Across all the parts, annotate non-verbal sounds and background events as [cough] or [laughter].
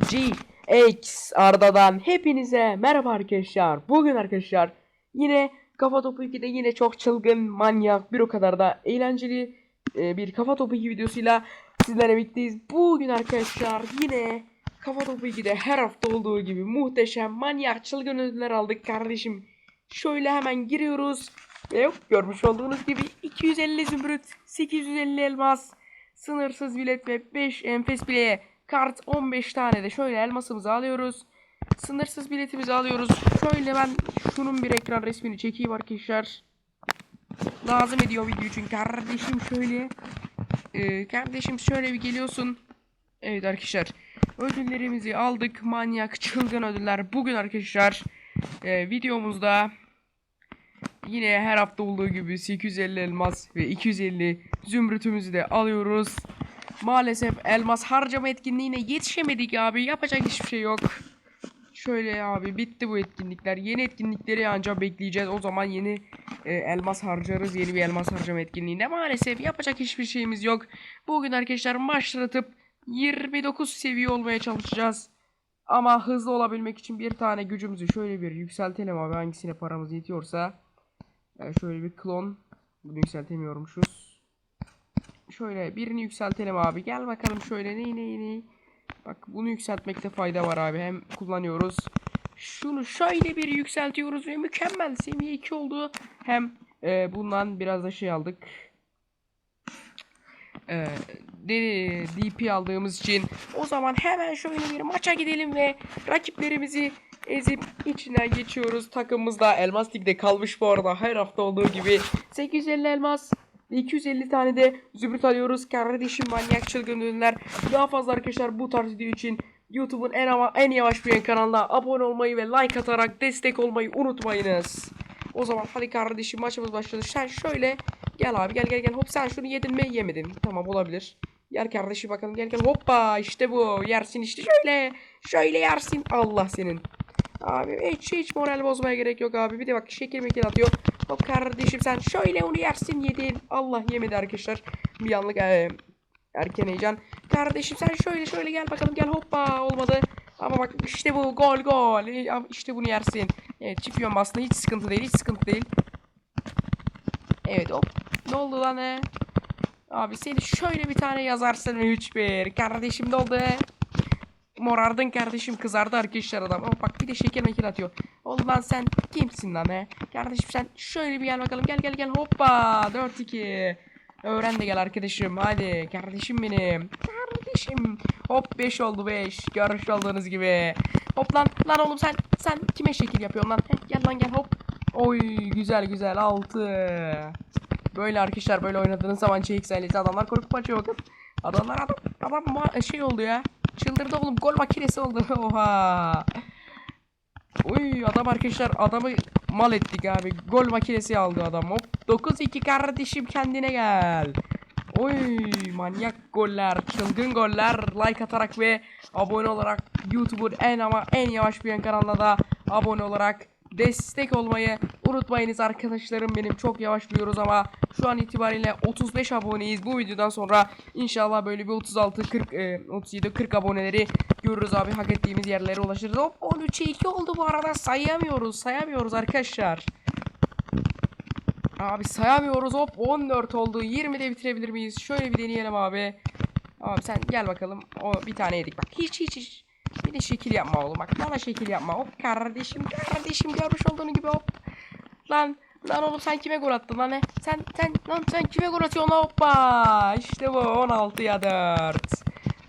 GX Arda'dan hepinize merhaba arkadaşlar. Bugün arkadaşlar yine Kafa Topu 2'de yine çok çılgın, manyak, bir o kadar da eğlenceli e, bir Kafa Topu 2 videosuyla sizlerle birlikteyiz. Bugün arkadaşlar yine Kafa Topu 2'de her hafta olduğu gibi muhteşem, manyak, çılgın ödüller aldık kardeşim. Şöyle hemen giriyoruz. Ve görmüş olduğunuz gibi 250 zümrüt, 850 elmas, sınırsız bilet ve 5 enfes bileye kart 15 tane de şöyle elmasımızı alıyoruz. Sınırsız biletimizi alıyoruz. Şöyle ben şunun bir ekran resmini çekeyim arkadaşlar. Lazım ediyor video için kardeşim şöyle. Ee, kardeşim şöyle bir geliyorsun. Evet arkadaşlar. Ödüllerimizi aldık. Manyak çılgın ödüller. Bugün arkadaşlar e, videomuzda yine her hafta olduğu gibi 850 elmas ve 250 zümrütümüzü de alıyoruz. Maalesef elmas harcama etkinliğine yetişemedik abi. Yapacak hiçbir şey yok. Şöyle abi bitti bu etkinlikler. Yeni etkinlikleri ancak bekleyeceğiz. O zaman yeni e, elmas harcarız. Yeni bir elmas harcama etkinliğinde. Maalesef yapacak hiçbir şeyimiz yok. Bugün arkadaşlar başlatıp 29 seviye olmaya çalışacağız. Ama hızlı olabilmek için bir tane gücümüzü şöyle bir yükseltelim abi. Hangisine paramız yetiyorsa. Yani şöyle bir klon. Bunu yükseltemiyormuşuz. Şöyle birini yükseltelim abi. Gel bakalım şöyle ney ney ney. Bak bunu yükseltmekte fayda var abi. Hem kullanıyoruz. Şunu şöyle bir yükseltiyoruz ve mükemmel seviye 2 oldu. Hem e, bundan biraz da şey aldık. E, DP aldığımız için o zaman hemen şöyle bir maça gidelim ve rakiplerimizi ezip içinden geçiyoruz. Takımımız da Elmas Lig'de kalmış bu arada her hafta olduğu gibi. 850 elmas 250 tane de zümrüt alıyoruz. Kardeşim manyak çılgın ürünler. Daha fazla arkadaşlar bu tarz video için YouTube'un en ama en yavaş büyüyen kanalına abone olmayı ve like atarak destek olmayı unutmayınız. O zaman hadi kardeşim maçımız başladı. Sen şöyle gel abi gel gel gel. Hop sen şunu yedin mi? Yemedin. Tamam olabilir. Gel kardeşim bakalım gel gel. Hoppa işte bu. Yersin işte şöyle. Şöyle yersin. Allah senin. Abi hiç hiç moral bozmaya gerek yok abi. Bir de bak şekil mekil atıyor. Hop kardeşim sen şöyle onu yersin yedin. Allah yemedi arkadaşlar. Bir anlık eee, erken heyecan. Kardeşim sen şöyle şöyle gel bakalım gel hoppa olmadı. Ama bak işte bu gol gol. E, İşte bunu yersin. Evet yön aslında hiç sıkıntı değil hiç sıkıntı değil. Evet hop. Ne oldu lan he? Abi seni şöyle bir tane yazarsın 3-1. Kardeşim ne oldu he? Morardın kardeşim kızardı arkadaşlar adam. Ama bak bir de şeker mekil atıyor. Oğlum sen kimsin lan he? Kardeşim sen şöyle bir gel bakalım. Gel gel gel hoppa 4-2. Öğren de gel arkadaşım. Hadi kardeşim benim. Kardeşim. Hop 5 oldu 5. Görmüş olduğunuz gibi. Hop lan lan oğlum sen sen kime şekil yapıyorsun lan? Heh, gel lan gel hop. Oy güzel güzel 6. Böyle arkadaşlar böyle oynadığınız zaman CX ailesi adamlar korkup maçıyor bakın. Adamlar adam adam şey oldu ya. Çıldırdı oğlum gol makinesi oldu. [laughs] Oha. Uy adam arkadaşlar adamı mal ettik abi. Gol makinesi aldı adam. Hop 9-2 kardeşim kendine gel. Oy manyak goller, çılgın goller. Like atarak ve abone olarak YouTube'un en ama en yavaş büyüyen kanalına da abone olarak destek olmayı unutmayınız arkadaşlarım benim. Çok yavaş büyüyoruz ama şu an itibariyle 35 aboneyiz. Bu videodan sonra inşallah böyle bir 36 40 e, 37 40 aboneleri görürüz abi. Hak ettiğimiz yerlere ulaşırız. Hop 13'e 2 oldu bu arada. Sayamıyoruz sayamıyoruz arkadaşlar. Abi sayamıyoruz. Hop 14 oldu. 20'de bitirebilir miyiz? Şöyle bir deneyelim abi. Abi sen gel bakalım. O bir tane yedik bak. Hiç hiç hiç bir de şekil yapma oğlum bak bana şekil yapma. Hop kardeşim kardeşim görmüş olduğunu gibi hop. Lan lan oğlum sen kime gol attın lan he? Sen sen lan sen kime gol atıyorsun? Hoppa! İşte bu 16'ya 4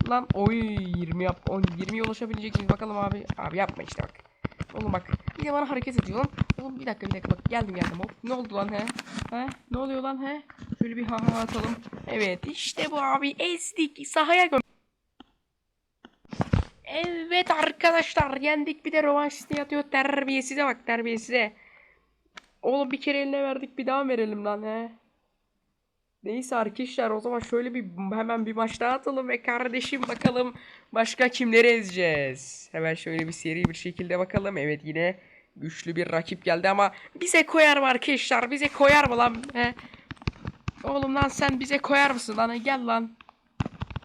Lan oy 20 yap 10 20'ye ulaşabilecek miyiz? Bakalım abi abi yapma işte bak. Oğlum bak bir de bana hareket ediyor lan. Oğlum bir dakika bir dakika bak geldim geldim hop. Ne oldu lan he? He? Ne oluyor lan he? Şöyle bir ha ha atalım. Evet işte bu abi ezdik sahaya gö Evet arkadaşlar yendik bir de rövanş isteği atıyor terbiyesize bak terbiyesize Oğlum bir kere eline verdik bir daha verelim lan he Neyse arkadaşlar o zaman şöyle bir hemen bir maç daha atalım ve kardeşim bakalım başka kimleri ezeceğiz. Hemen şöyle bir seri bir şekilde bakalım. Evet yine güçlü bir rakip geldi ama bize koyar mı arkadaşlar? Bize koyar mı lan? He? Oğlum lan sen bize koyar mısın lan? Gel lan.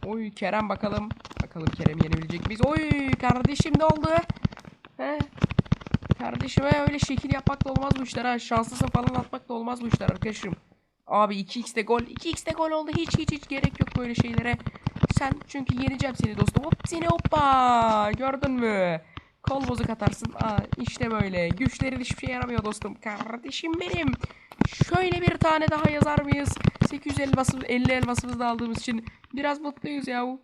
Oy Kerem bakalım. Bak Bakalım Kerem'i yenebilecek miyiz? Oy kardeşim ne oldu? He? Kardeşime öyle şekil yapmak da olmaz bu işler ha. Şanslısın falan atmak da olmaz bu işler arkadaşım. Abi 2x'te gol. 2x'te gol oldu. Hiç hiç hiç gerek yok böyle şeylere. Sen çünkü yeneceğim seni dostum. Hop seni hoppa. Gördün mü? Kol bozuk atarsın. Aa, işte böyle. Güçlerin hiçbir şey yaramıyor dostum. Kardeşim benim. Şöyle bir tane daha yazar mıyız? 800 elmasımız, 50 elmasımızı da aldığımız için biraz mutluyuz ya.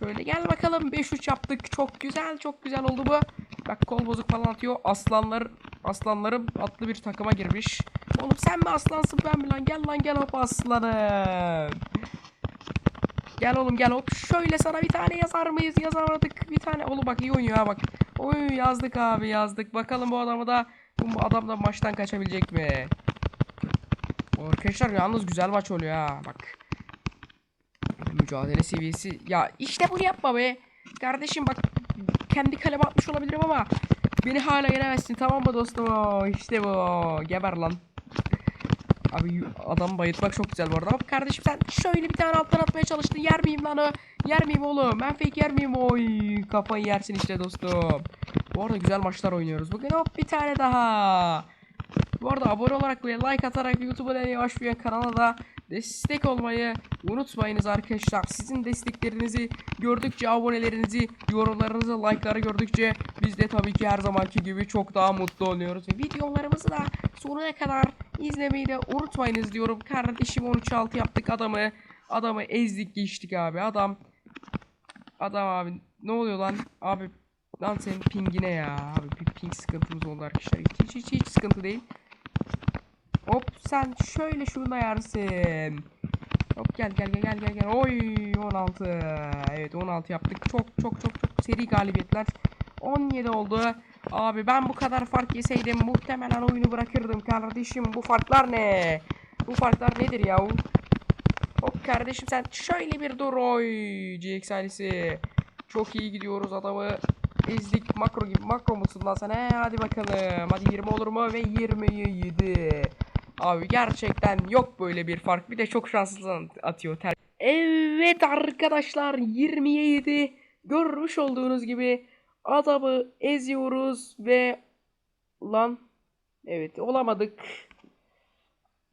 Şöyle gel bakalım 5-3 yaptık. Çok güzel çok güzel oldu bu. Bak kol bozuk falan atıyor. Aslanlar aslanlarım atlı bir takıma girmiş. Oğlum sen mi aslansın ben mi lan? Gel lan gel hop aslanım. Gel oğlum gel hop. Şöyle sana bir tane yazar mıyız? Yazamadık. Bir tane. Oğlum bak iyi oynuyor ha bak. Oy yazdık abi yazdık. Bakalım bu adamı da bu adam da maçtan kaçabilecek mi? Arkadaşlar yalnız güzel maç oluyor ha bak. Mücadele seviyesi. Ya işte bunu yapma be. Kardeşim bak kendi kaleme atmış olabilirim ama beni hala yenemezsin tamam mı dostum? Oo, İşte bu. Geber lan. Abi adam bayıltmak çok güzel bu arada. Ama kardeşim sen şöyle bir tane alttan atmaya çalıştın. Yer miyim lan o? Yer miyim oğlum? Ben fake yer miyim? Oy kafayı yersin işte dostum. Bu arada güzel maçlar oynuyoruz. Bugün hop bir tane daha. Bu arada abone olarak ve like atarak YouTube'a yavaş büyüyen kanala da destek olmayı unutmayınız arkadaşlar. Sizin desteklerinizi gördükçe, abonelerinizi, yorumlarınızı, like'ları gördükçe biz de tabii ki her zamanki gibi çok daha mutlu oluyoruz. Ve videolarımızı da sonuna kadar izlemeyi de unutmayınız diyorum. Kardeşim 13-6 yaptık adamı. Adamı ezdik geçtik abi. Adam Adam abi ne oluyor lan? Abi lan senin pingine ya. Abi bir ping sıkıntımız oldu arkadaşlar. Hiç hiç hiç sıkıntı değil. Hop sen şöyle şunu ayarsın. Hop gel gel gel gel gel gel. Oy 16. Evet 16 yaptık. Çok çok çok çok seri galibiyetler. 17 oldu. Abi ben bu kadar fark yeseydim muhtemelen oyunu bırakırdım kardeşim. Bu farklar ne? Bu farklar nedir ya? Hop kardeşim sen şöyle bir dur oy GX ailesi. Çok iyi gidiyoruz adamı. Ezdik makro gibi makro musun lan sen he hadi bakalım. Hadi 20 olur mu ve 27. Abi gerçekten yok böyle bir fark. Bir de çok şanslı atıyor. Ter- Evet arkadaşlar 27 görmüş olduğunuz gibi adamı eziyoruz ve lan evet olamadık.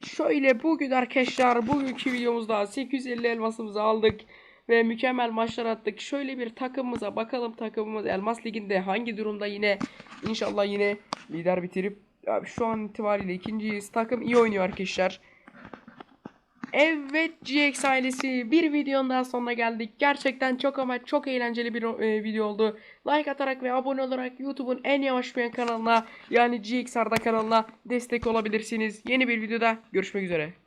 Şöyle bugün arkadaşlar bugünkü videomuzda 850 elmasımızı aldık ve mükemmel maçlar attık. Şöyle bir takımımıza bakalım takımımız Elmas Ligi'nde hangi durumda yine inşallah yine lider bitirip abi şu an itibariyle ikinciyiz. Takım iyi oynuyor arkadaşlar. Evet GX ailesi bir videonun daha sonuna geldik. Gerçekten çok ama çok eğlenceli bir e, video oldu. Like atarak ve abone olarak YouTube'un en yavaş büyüyen kanalına yani GX Arda kanalına destek olabilirsiniz. Yeni bir videoda görüşmek üzere.